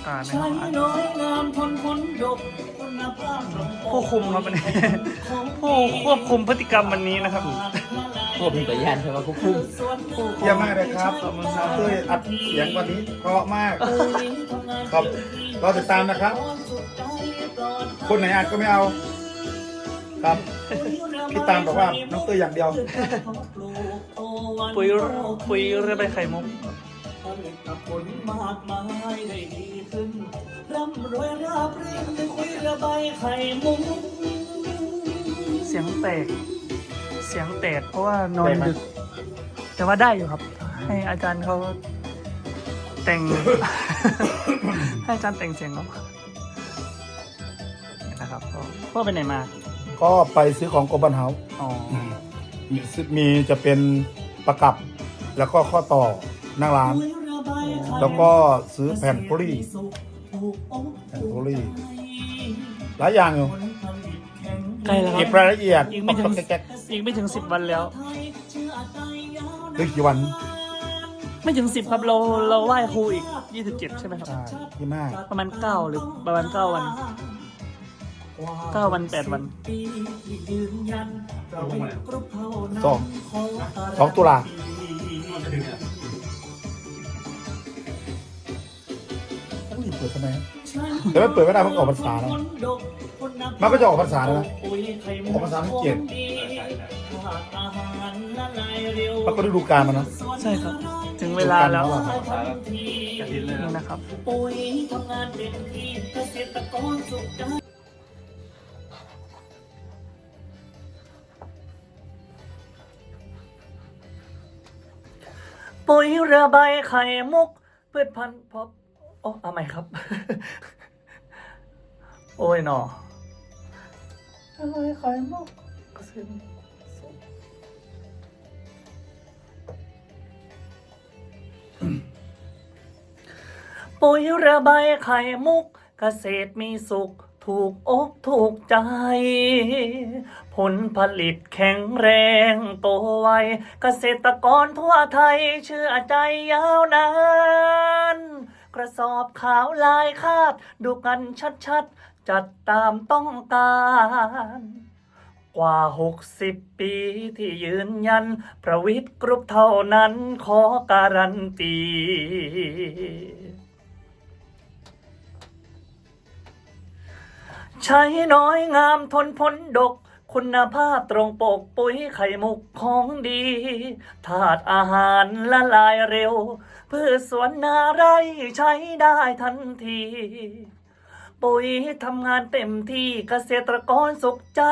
ากาศนะคใช้รับน้อยงามทนผลดกคุณภาพตรงปกผู้คุมครับวันนี้ ผู้ควบคุมพฤติกรรมวันนี้นะครับ พวกเป็นตัวย่านใช่ไหมคุกคุ้มเยี่ยมมากเลยครับขอบคุณครับเต้ยอัดเสียงวันนี้เพราะมาก ครับรอติดตามนะครับ คนไหนอัดก็ไม่เอา ครับ พี่ตามบอกว่าน้องเต้ยอย่างเดียว ปุ๋ยปุ๋ยเรือใบไข่มุก ผลิตผลมากมายได้ดี ด้วยปุ๋ยระบายไข่มุกเสียงแตก เสียงแตกเพราะว่านอนแตกไหมดึก แต่ว่าได้อยู่ครับ ให้อาจารย์เขาแต่ง ให้อาจารย์แต่งเสียงเขานี่นะครับก็พ่อไปไหนมา ก็ไปซื้อของกรมบันเฮาอ๋อมีมีจะเป็นประกับ แล้วก็ข้อต่อนั่งร้าน แล้วก็ซื้อแผ่นโพลีแผ่นโพลี หลายอย่างอยู่ใกล้แล้วคเก็รับบรายละเอียดอีกไม่ถึงแก๊กอีกไม่ถึงสิบวันแล้ว ๆเหรือกี่วันไม่ถึงสิบครับเราเราไหว้ครูอีกยี่สิบเจ็ดใช่ไหมครับใช่ที่มากประมาณเก้าหรือประมาณเก้าวันเก้าวันแปดวันสองสองตุลาต้องรีบเปิดทำไมครับ แต่ไม่เปิดไม่ได้เพราะออกพรรษาแล้วมันก็จะออกพรรษาแล้วนะออกพรรษาที่เจ็ดมันก็ฤดูกาลมันนะใช่ครับ ถึงเวลาแล้วดูกันว่านี่นะครับปุ๋ยทำงานเต็มที่เกษตรกรสุขใจปุ๋ยเรือใบไข่มุกพืชพันธุ์พบ โอ้เอาใหม่ครับ โอ้ยหนอเรือใบไข่มุกกระซิบปุ๋ยเรือใบไข่มุก เกษตรมีสุข ถูกอกถูกใจ ผลผลิตแข็งแรงโตไว เกษตรกรทั่วไทย เชื่อใจยาวนาน กระสอบขาวลายคาด ดูกันชัดๆ จัดตามต้องการกว่าหกสิบปีที่ยืนยัน ประวิทย์กรุปเท่านั้นขอการันตี ใช้น้อยงามทนพ้นดก คุณภาพตรงปกปุ๋ยไข่มุกของดี ถาดอาหารละลายเร็ว พืชสวนนาไร่ใช้ได้ทันที ปุ๋ยทำงานเต็มที่เกษตรกรสุขใจ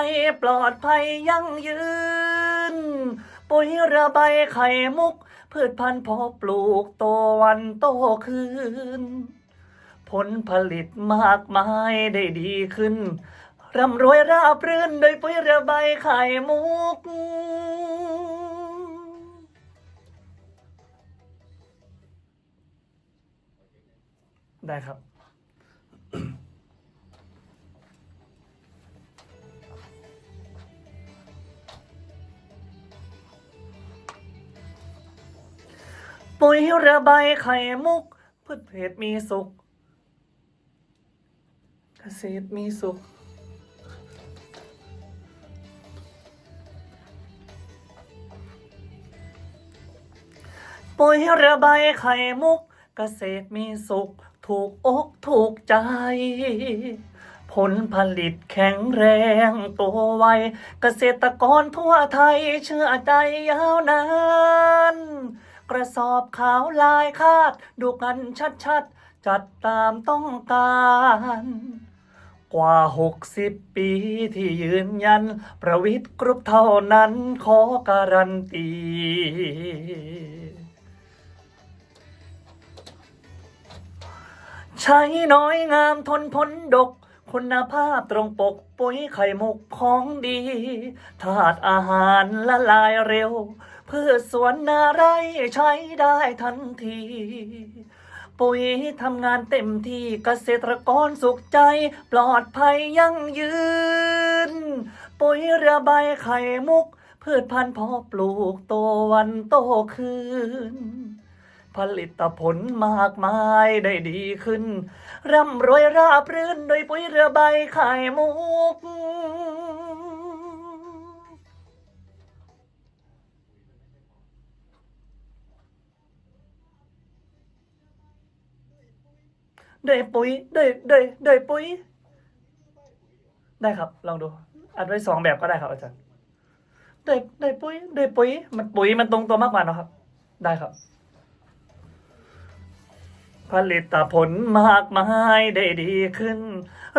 ปลอดภัยยั่งยืน ปุ๋ยระบายไข่มุก พืชพันธุ์พอปลูกโตวันโตคืน ผลผลิตมากมายได้ดีขึ้น ร่ำรวยราบรื่นโดยปุ๋ยระบายไข่มุก ได้ครับ ปุ๋ยระบายไข่มุกพืชเพศมีสุขเกษตรมีสุข ปุ๋ยระบายไข่มุก เกษตรมีสุข ถูกอกถูกใจ ผลผลิตแข็งแรงตัวไว เกษตรกรทั่วไทยเชื่อใจยาวนานกระสอบขาวลายคาด ดูกันชัดๆ จัดตามต้องการ กว่าหกสิบปีที่ยืนยัน ประวิทย์กรุ๊ปเท่านั้นขอการันตี ใช้น้อยงามทนพ้นดก คุณภาพตรงปกปุ๋ยไข่มุกของดีถาดอาหารละลายเร็ว พืชสวนนาไร่ใช้ได้ทันที ปุ๋ยทำงานเต็มที่เกษตรกรสุขใจ ปลอดภัยยั่งยืน ปุ๋ยเระบายไข่มุก พืชพันธุ์พอปลูกโตวันโตคืน ผลิตผลมากมายได้ดีขึ้น ร่ำรวยราบรื่นโดยปุ๋ยเรือใบไข่มุก ด้ปุ๋ยด้ได้ได้วยปุ๋ย ได้ครับ ลองดู อัดไว้สองแบบก็ได้ครับอาจารย์ด้ได้วยปุ๋ยด้วยปุ๋ย มันปุ๋ยมันตรงตัวมากกว่าเนะครับ ได้ครับ ผลิตผลมากมายได้ดีขึ้น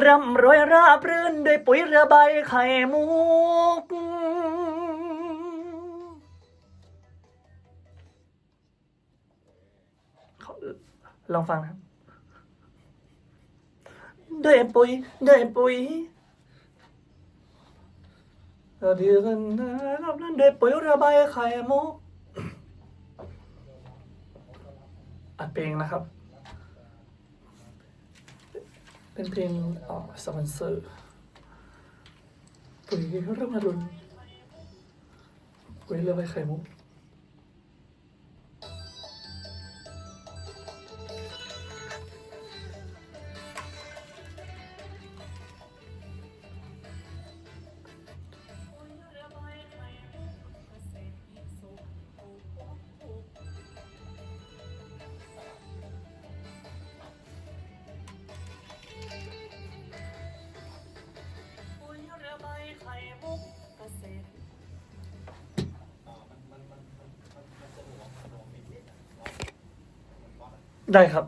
ร่ำรวยราบรื่นด้วยปุ๋ยเรือใบไข่มุก ลองฟังนะครับด้ปุ๋ยด้วยปุ๋ยเราดีกันนะรับนั่นด้วยปุ๋ยระบายไข่มุกอัดเพลงนะครับ เป็นเพลงสปอนเซอร์ปุ๋ยเริ่มมาดุนปุ๋ยระบายไข่มุก ได้ครับ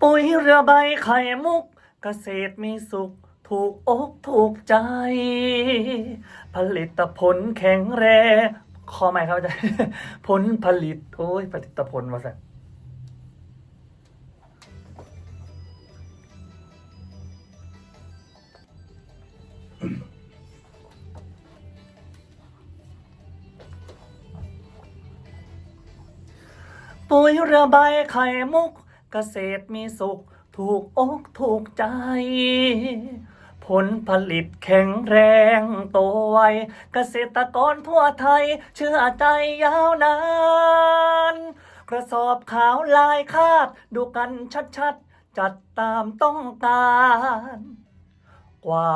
ปุ๋ยเรือใบไข่มุก เกษตรมีสุข ถูกอกถูกใจ ผลิตผลแข็งแรง ข้อใหม่ครับอาจารย์ผลผลิต โอ้ยผลิตผลมาสักปุ๋ยเรือใบไข่มุก เกษตรมีสุข ถูกอกถูกใจ ผลผลิตแข็งแรงโตไวเกษตรกรทั่วไทย เชื่อใจยาวนาน กระสอบขาวลายคาด ดูกันชัดๆ จัดตามต้องการกว่า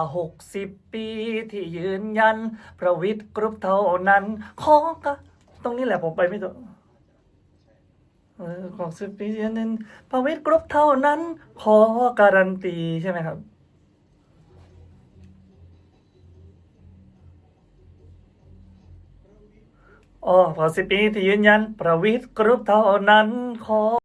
60 ปีที่ยืนยัน ประวิทย์กรุ๊ปเท่านั้น ขอกะตรงนี้แหละผมไปไม่ถูกของสิบปีนั้นประวิทย์กรุ๊ปเท่านั้น ขอการันตีใช่ไหมครับ อ๋อพอสิบปีที่ยืนยัน ประวิทย์กรุ๊ปเท่านั้นขอ